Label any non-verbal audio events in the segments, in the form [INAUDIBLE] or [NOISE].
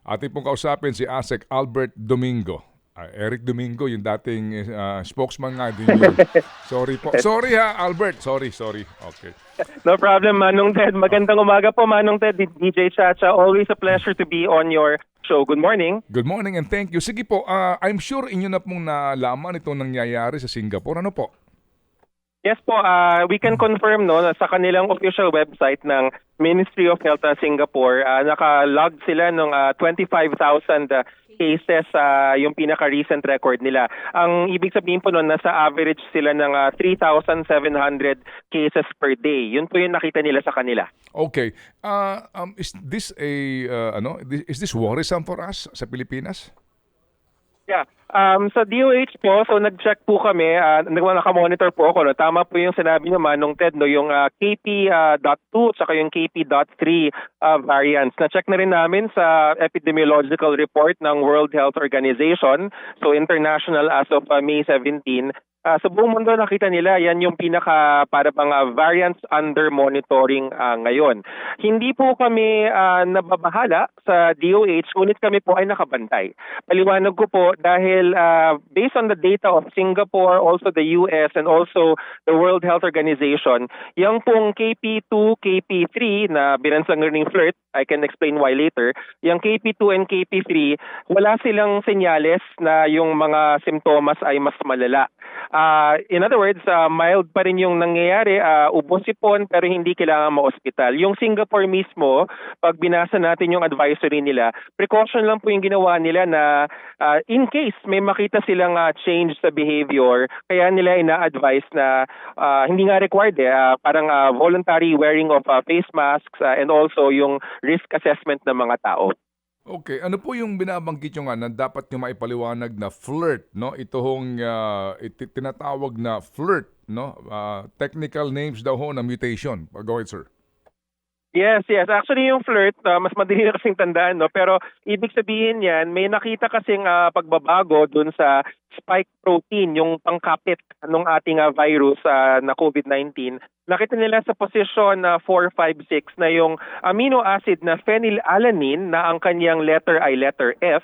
Ating pong kausapin si ASEC Albert Domingo. Ah, Eric Domingo, yung dating ah, spokesman nga din yun. [LAUGHS] sorry po. Sorry ha, Albert. Sorry, sorry. Okay. No problem, Manong Ted. Magandang umaga po, Manong Ted. DJ Chacha, always a pleasure to be on your show. Good morning. Good morning and thank you. Sige po, ah, I'm sure inyo na pong nalaman itong nangyayari sa Singapore. Ano po? Yes po, uh, we can confirm no sa kanilang official website ng Ministry of Health uh, Singapore, uh, naka-log sila ng uh, 25,000 uh, cases uh, yung pinaka-recent record nila. Ang ibig sabihin po noon, nasa average sila ng uh, 3,700 cases per day. Yun po yung nakita nila sa kanila. Okay. Ah, um, is this a ah, ano, is this worrisome for us sa Pilipinas? Yeah. Um, sa DOH po, so nag-check po kami, uh, naka-monitor po ako. No? Tama po yung sinabi niyo, Manong Ted, no? yung uh, KP.2 uh, saka yung KP.3 uh, variants. Na-check na rin namin sa epidemiological report ng World Health Organization, so international as of uh, May 17. Uh, sa buong mundo nakita nila yan yung pinaka para bang uh, variants under monitoring uh, ngayon. Hindi po kami uh, nababahala sa DOH ngunit kami po ay nakabantay. Paliwanag ko po dahil uh, based on the data of Singapore, also the US and also the World Health Organization, yung pong KP2, KP3 na binansang ring flirt, I can explain why later, yung KP2 and KP3, wala silang senyales na yung mga simptomas ay mas malala. Uh, in other words, uh, mild pa rin yung nangyayari, uh, ubos sipon pero hindi kailangan ma-hospital. Yung Singapore mismo, pag binasa natin yung advisory nila, precaution lang po yung ginawa nila na uh, in case may makita silang uh, change sa behavior, kaya nila ina-advise na uh, hindi nga required eh, uh, parang uh, voluntary wearing of uh, face masks uh, and also yung risk assessment ng mga tao. Okay, ano po yung binabanggit nyo nga na dapat nyo maipaliwanag na flirt, no? Ito hong uh, iti- tinatawag na flirt, no? Uh, technical names daw ho na mutation. Go ahead, sir. Yes, yes. Actually, yung flirt, uh, mas madali na kasing tandaan, no? Pero ibig sabihin yan, may nakita kasing uh, pagbabago dun sa spike protein, yung pangkapit ng ating uh, virus uh, na COVID-19. Nakita nila sa position uh, 4, 5, 6 na yung amino acid na phenylalanine na ang kanyang letter ay letter F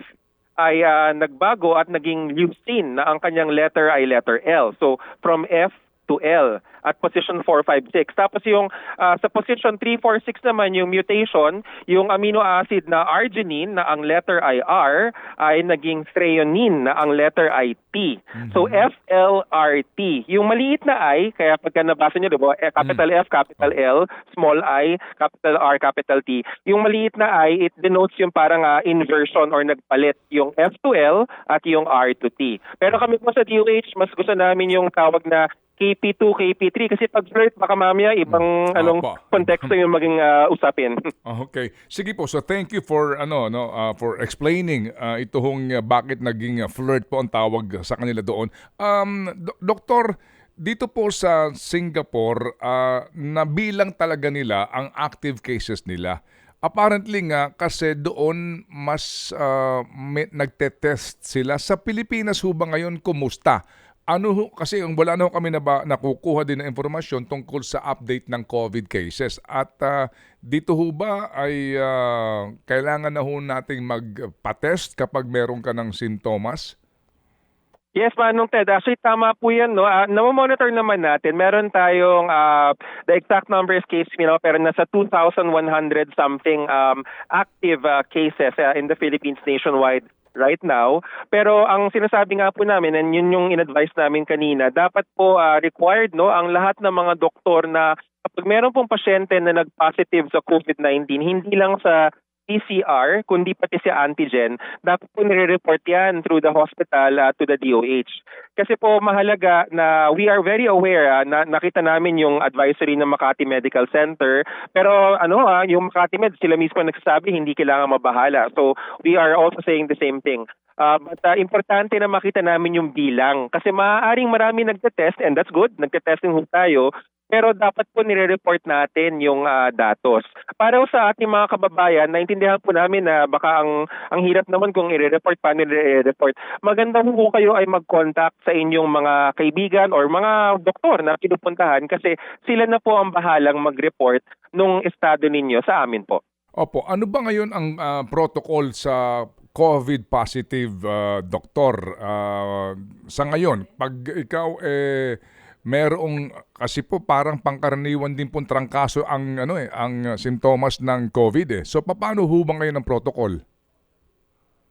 ay uh, nagbago at naging leucine na ang kanyang letter ay letter L. So from F to L at position 4, 5, 6. Tapos yung uh, sa position 3, 4, 6 naman yung mutation, yung amino acid na arginine na ang letter ay R ay naging threonine na ang letter ay T. Mm-hmm. So FLRT. Yung maliit na I, kaya pagka nabasa niyo, diba, eh, capital mm-hmm. F, capital L, small i, capital R, capital T. Yung maliit na I, it denotes yung parang uh, inversion or nagpalit yung F to L at yung R to T. Pero kami po sa DOH, mas gusto namin yung tawag na KP2, KP3 kasi pag flirt baka mamaya ibang Hmm. anong Opo. konteksto [LAUGHS] yung maging uh, usapin. [LAUGHS] Okay. Sige po. So thank you for ano no uh, for explaining uh, ito hong uh, bakit naging uh, flirt po ang tawag sa kanila doon. Um do- doktor, dito po sa Singapore, uh, nabilang talaga nila ang active cases nila. Apparently nga kasi doon mas uh, may, nagte-test sila. Sa Pilipinas ho ba ngayon kumusta? Ano kasi ang wala na kami na ba, nakukuha din ng impormasyon tungkol sa update ng COVID cases. At ah, dito ho ba ay ah, kailangan na ho nating magpa-test kapag meron ka ng sintomas? Yes, Manong Ted. Actually, tama po yan. No? Uh, monitor naman natin. Meron tayong, uh, the exact number is case, you know, pero nasa 2,100 something um, active uh, cases uh, in the Philippines nationwide right now. Pero ang sinasabi nga po namin, and yun yung in-advise namin kanina, dapat po uh, required no ang lahat ng mga doktor na kapag meron pong pasyente na nag-positive sa COVID-19, hindi lang sa PCR, kundi pati si antigen, dapat po nire-report yan through the hospital uh, to the DOH. Kasi po mahalaga na we are very aware, uh, na nakita namin yung advisory ng Makati Medical Center, pero ano uh, yung Makati Med, sila mismo nagsasabi hindi kailangan mabahala. So we are also saying the same thing. Uh, but uh, importante na makita namin yung bilang kasi maaaring marami nagte-test and that's good, nagte-testing ho tayo, pero dapat po nire-report natin yung uh, datos. Para sa ating mga kababayan, naintindihan po namin na baka ang ang hirap naman kung i-report paano i-report. Maganda po kayo ay mag-contact sa inyong mga kaibigan or mga doktor na pinupuntahan kasi sila na po ang bahalang mag-report nung estado ninyo sa amin po. Opo, ano ba ngayon ang ah, protocol sa COVID positive ah, doktor Ah, sa ngayon? Pag ikaw eh merong kasi po parang pangkaraniwan din pong trangkaso ang ano eh ang sintomas ng COVID eh. So paano ho ba ngayon ang protocol?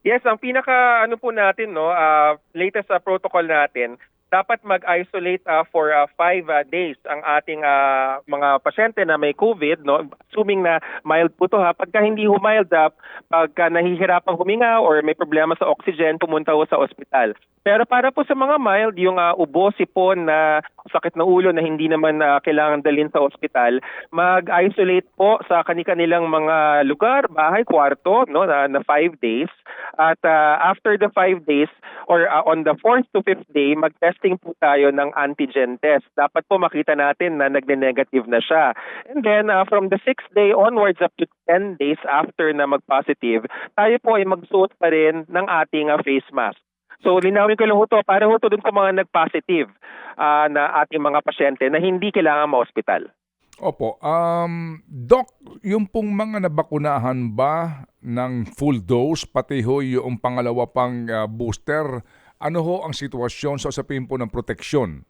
Yes, ang pinaka ano po natin no, ah, latest sa protocol natin, dapat mag-isolate ah, for ah, five ah, days ang ating ah, mga pasyente na may COVID, no? Assuming na mild po to ha. Pagka hindi ho mild, ah, pagka nahihirapang huminga or may problema sa oxygen, pumunta ho sa ospital. Pero para po sa mga mild, yung ah, ubo, sipon na sakit ng ulo na hindi naman ah, kailangan dalhin sa ospital, mag-isolate po sa kanilang mga lugar, bahay, kwarto, no, na, na five days. At ah, after the five days, or ah, on the fourth to fifth day, mag-testing po tayo ng antigen test. Dapat po makita natin na nagne-negative na siya. And then, ah, from the sixth day onwards up to 10 days after na mag-positive, tayo po ay magsuot pa rin ng ating ah, face mask. So, linawin ko lang ho to, para ho to dun sa mga nag-positive ah, na ating mga pasyente na hindi kailangan ma-hospital. Opo, um, Doc, yung pong mga nabakunahan ba ng full dose, pati ho yung pangalawa pang ah, booster, ano ho ang sitwasyon sa usapin po ng proteksyon?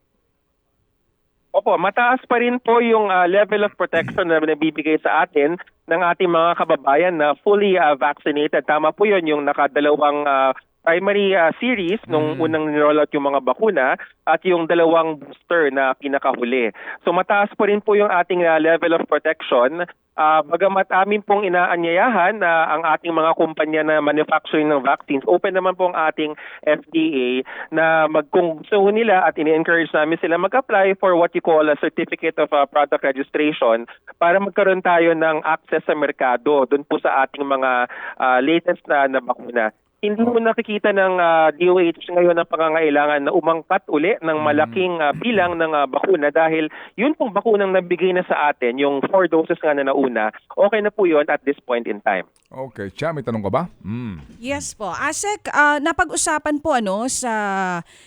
Opo, mataas pa rin po yung ah, level of protection na nabibigay sa atin ng ating mga kababayan na fully ah, vaccinated. Tama po yun, yung nakadalawang ah, primary ah, series nung unang niroll out yung mga bakuna at yung dalawang booster na pinakahuli. So mataas pa rin po yung ating ah, level of protection. Ah, bagamat amin pong inaanyayahan na ang ating mga kumpanya na manufacturing ng vaccines, open naman po ang ating FDA na mag, kung gusto nila at ini-encourage namin sila mag-apply for what you call a Certificate of ah, Product Registration para magkaroon tayo ng access sa merkado doon po sa ating mga ah, latest na, na bakuna hindi mo nakikita ng ah, DOH ngayon ang pangangailangan na umangkat uli ng malaking ah, bilang ng ah, bakuna dahil yun pong bakunang nabigay na sa atin, yung four doses nga na nauna, okay na po yun at this point in time. Okay, Chia, may tanong ka ba? Mm. Yes po. Asek, ah, napag-usapan po ano sa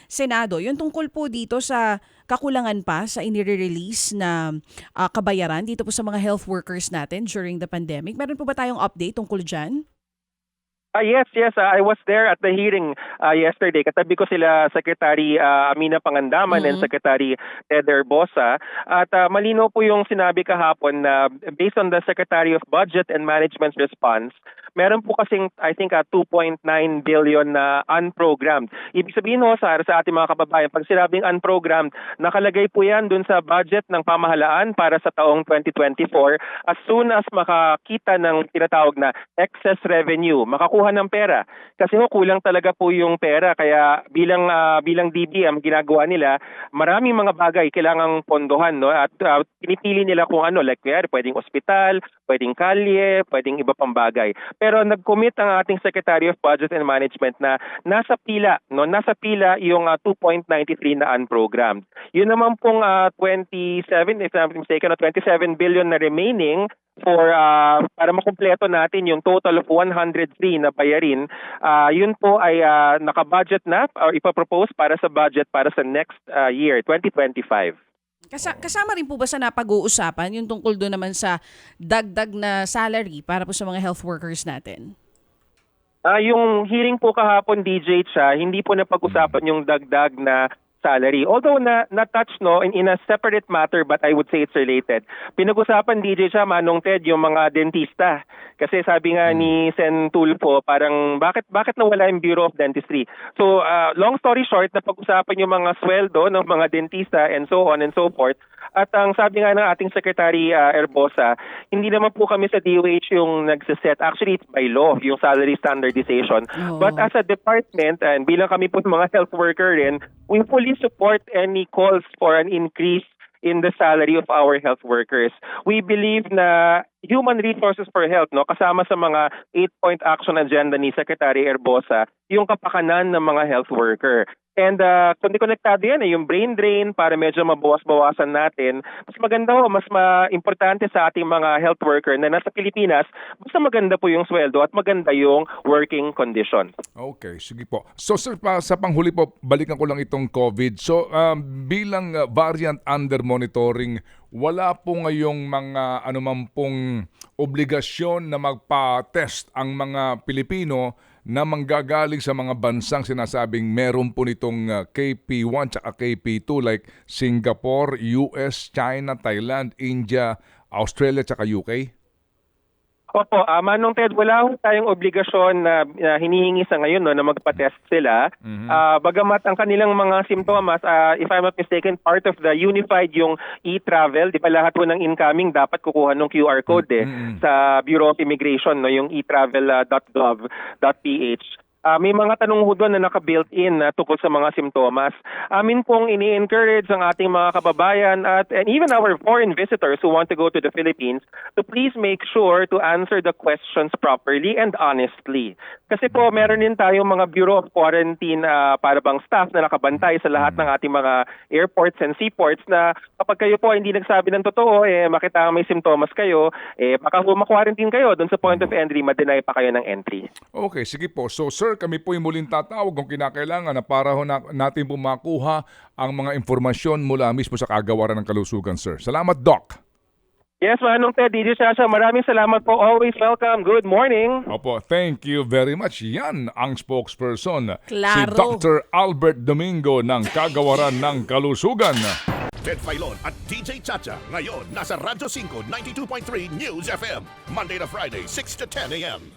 Senado, yung tungkol po dito sa kakulangan pa sa inire-release na ah, kabayaran dito po sa mga health workers natin during the pandemic. Meron po ba tayong update tungkol dyan? Ah yes, yes, ah, I was there at the hearing ah, yesterday. Katabi ko sila Secretary ah, Amina Pangandaman and Mhm. Secretary Ted Herbosa. At ah, malino po yung sinabi kahapon na based on the Secretary of Budget and Management's response, meron po kasing I think ah, 2.9 billion na unprogrammed. Ibig sabihin ho sa, sa ating mga kababayan, pag sinabing unprogrammed, nakalagay po yan dun sa budget ng pamahalaan para sa taong 2024 as soon as makakita ng tinatawag na excess revenue, makakuha ng pera. Kasi ho kulang talaga po yung pera kaya bilang ah, bilang DBM ginagawa nila, maraming mga bagay kailangang pondohan no at ah, pinipili nila kung ano like kaya pwedeng ospital, pwedeng kalye, pwedeng iba pang bagay. Pero nag-commit ang ating Secretary of Budget and Management na nasa pila, no, nasa pila yung ah, 2.93 na unprogrammed. Yun naman pong ah, 27 if I'm mistaken, no, 27 billion na remaining for ah, para makumpleto natin yung total of 103 na bayarin, ah, yun po ay ah, naka-budget na or ipapropose para sa budget para sa next ah, year, 2025. Kasa- kasama rin po ba sa napag-uusapan yung tungkol doon naman sa dagdag na salary para po sa mga health workers natin? Ah, yung hearing po kahapon DJ siya, hindi po napag-usapan yung dagdag na salary. Although na na-touch no in, in a separate matter but I would say it's related. Pinag-usapan DJ siya Manong Ted yung mga dentista. Kasi sabi nga ni Sen Tulfo, parang bakit bakit nawala yung Bureau of Dentistry? So ah, long story short, napag-usapan yung mga sweldo ng mga dentista and so on and so forth. At ang sabi nga ng ating Secretary ah, Erbosa, hindi naman po kami sa DOH yung nagsiset. Actually, it's by law, yung salary standardization. Oo. But as a department, and bilang kami po mga [LAUGHS] health worker rin, we fully support any calls for an increase in the salary of our health workers. We believe na human resources for health, no, kasama sa mga eight-point action agenda ni Secretary Erbosa, yung kapakanan ng mga health worker. And uh, kung di konektado yan, eh, yung brain drain para medyo mabawas-bawasan natin, mas maganda ho, mas ma-importante sa ating mga health worker na nasa Pilipinas, basta maganda po yung sweldo at maganda yung working condition. Okay, sige po. So sir, pa, sa panghuli po, balikan ko lang itong COVID. So um, bilang uh, variant under monitoring wala po ngayong mga anuman pong obligasyon na magpa-test ang mga Pilipino na manggagaling sa mga bansang sinasabing meron po nitong uh, KP1 at KP2 like Singapore, US, China, Thailand, India, Australia at UK? Opo, ah, Manong Ted, wala ho tayong obligasyon na, na hinihingi sa ngayon no, na magpa-test sila. Ah, bagamat ang kanilang mga simptomas, ah, if I'm not mistaken, part of the unified yung e-travel, di ba lahat po ng incoming dapat kukuha ng QR code eh, sa Bureau of Immigration, no, yung etravel.gov.ph. Ah, may mga tanong ho doon na naka-built-in na tungkol sa mga simptomas. Amin pong ini-encourage ang ating mga kababayan at and even our foreign visitors who want to go to the Philippines to please make sure to answer the questions properly and honestly. Kasi po meron din tayong mga Bureau of Quarantine ah, para bang staff na nakabantay sa lahat ng ating mga airports and seaports na kapag kayo po hindi nagsabi ng totoo, eh makita may simptomas kayo, eh baka po ma-quarantine kayo doon sa point of entry, ma-deny pa kayo ng entry. Okay, sige po. So sir, kami po yung muling tatawag kung kinakailangan na para ho na, natin po makuha ang mga impormasyon mula mismo sa kagawaran ng kalusugan, sir. Salamat, Doc. Yes, Manong Ted, DJ Sasha, maraming salamat po. Always welcome. Good morning. Opo, thank you very much. Yan ang spokesperson, si. Dr. Albert Domingo ng Kagawaran ng Kalusugan. Ted Filon at DJ Chacha. Ngayon, nasa Radyo 5, 92.3 News FM. Monday to Friday, 6 to 10 a.m.